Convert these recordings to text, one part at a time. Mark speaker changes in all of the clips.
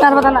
Speaker 1: তার কথা না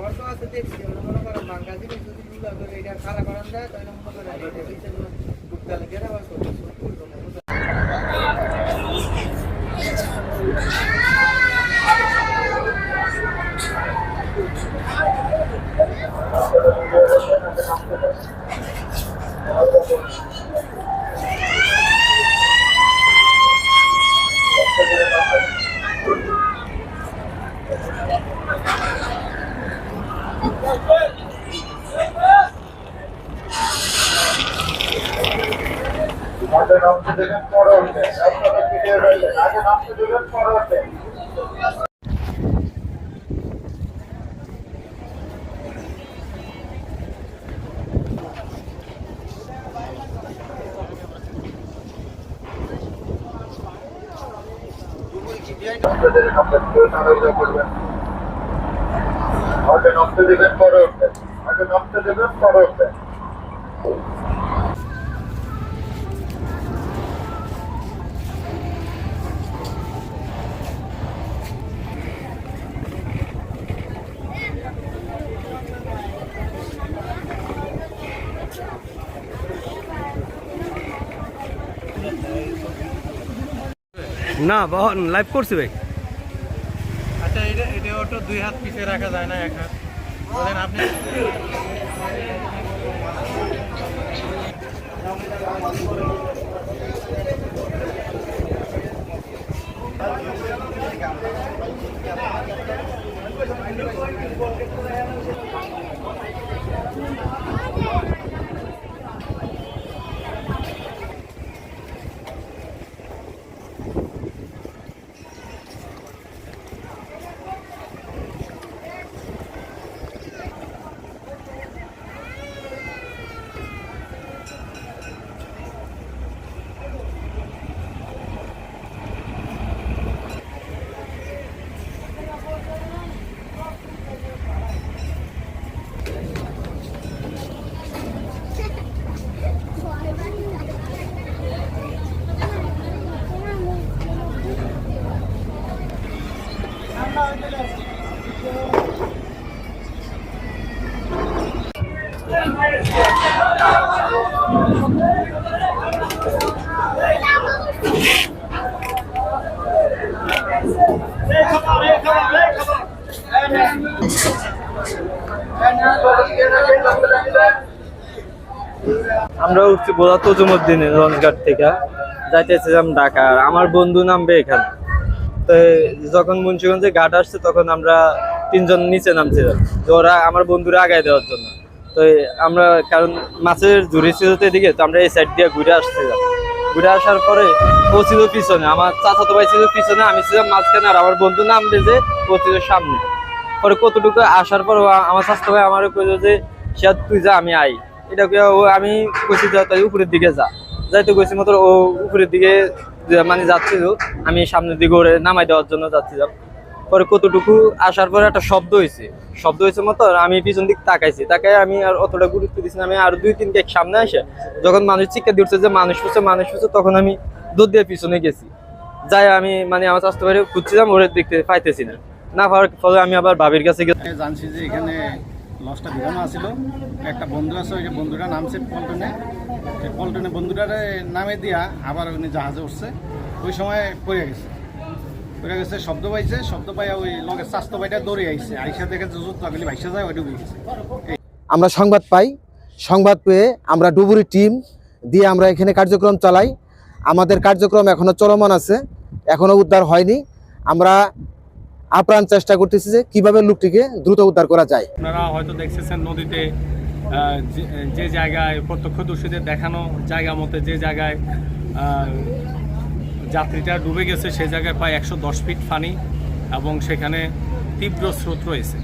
Speaker 2: অর্থ আছে, দেখছি। আমরা মনে করেন বাঙ্গা জিনিস যদি গুলা করে এটা খারাপ করান যায় তাহলে মনে করেন এটা বিচার লাগে গেলে আবার করতে
Speaker 3: আগে নামতে দেবেন পরে উঠবেন আপনারা পিছিয়ে রইলেন আগে নামতে দেবেন পরে উঠবেন আপনাদের আপনাদের নাড়াচাড়া করবেন। আগে নামতে দেবেন পরে উঠবেন। আগে নামতে দেবেন পরে উঠবেন।
Speaker 4: না, বহন লাইভ করছি ভাই।
Speaker 2: আচ্ছা এটা এটা অটো দুই হাত পিছে রাখা যায় না, এক হাত। বলেন আপনি।
Speaker 4: আমরা উঠছি বোধা তজুমুদ্দিনে রঞ্জঘাট থেকে। যাইতেছিলাম ঢাকা। আমার বন্ধু নামবে এখানে। তো যখন মুন্সিগঞ্জে ঘাট আসছে, তখন আমরা তিনজন নিচে নামছিলাম। তো ওরা আমার বন্ধুরা আগায় দেওয়ার জন্য। তো আমরা, কারণ মাছের ঝুড়ি ছিল তো এদিকে, তো আমরা এই সাইড দিয়ে ঘুরে আসছিলাম। ঘুরে আসার পরে ও ছিল পিছনে। আমার চাচাতো ভাই ছিল পিছনে, আমি ছিলাম মাঝখানে আর আমার বন্ধু নামবে যে ও ছিল সামনে। পরে কতটুকু আসার পর আমার স্বাস্থ্য ভাই আমার কইল যে সে তুই যা, আমি আই। এটা ও, আমি কইছি যা, তাই উপরের দিকে যা। যাইতে কইছি মতো ও উপরের দিকে মানে যাচ্ছিল, আমি সামনের দিকে ওরে নামাই দেওয়ার জন্য যাচ্ছিলাম। পরে কতটুকু আসার পরে একটা শব্দ হয়েছে। শব্দ হয়েছে মতো আমি পিছন দিক তাকাইছি। তাকাই আমি আর অতটা গুরুত্ব দিচ্ছি না। আমি আর দুই, তিন কেক সামনে আসে, যখন মানুষ চিৎকার দিচ্ছে যে মানুষ হচ্ছে মানুষ হচ্ছে, তখন আমি দৌড় দিয়ে পিছনে গেছি। যাই আমি মানে আমার স্বাস্থ্য বাইরে খুঁজছিলাম, ওরে দেখতে পাইতেছি না। না পাওয়ার ফলে আমি আবার ভাবির কাছে গেছি।
Speaker 5: জানছি যে এখানে লসটা ভিড়ানো আছিল। একটা বন্ধু আছে, ওই বন্ধুটা নামছে পল্টনে। পল্টনে বন্ধুটারে নামে দিয়া আবার উনি জাহাজে উঠছে। ওই সময় পড়ে গেছে। গেছে শব্দ পাইছে শব্দ পাইয়া ওই লগে স্বাস্থ্য পাইটা দৌড়ে আইছে। আইসা দেখে যে জুত লাগলে ভাইসা যায় ওই ডুবে গেছে।
Speaker 1: আমরা সংবাদ পাই সংবাদ পেয়ে আমরা ডুবুরি টিম দিয়ে আমরা এখানে কার্যক্রম চালাই। আমাদের কার্যক্রম এখনও চলমান আছে এখনও উদ্ধার হয়নি। আমরা আপ্রাণ চেষ্টা করতেছি যে কীভাবে লোকটিকে দ্রুত উদ্ধার করা যায়।
Speaker 6: আপনারা হয়তো দেখতেছেন নদীতে যে- জায়গায় প্রত্যক্ষদর্শীদের দেখানো জায়গা মতে যে জায়গায় যাত্রীটা ডুবে গেছে সেই জায়গায় প্রায় একশো দশ ফিট পানি এবং সেখানে তীব্র স্রোত রয়েছে।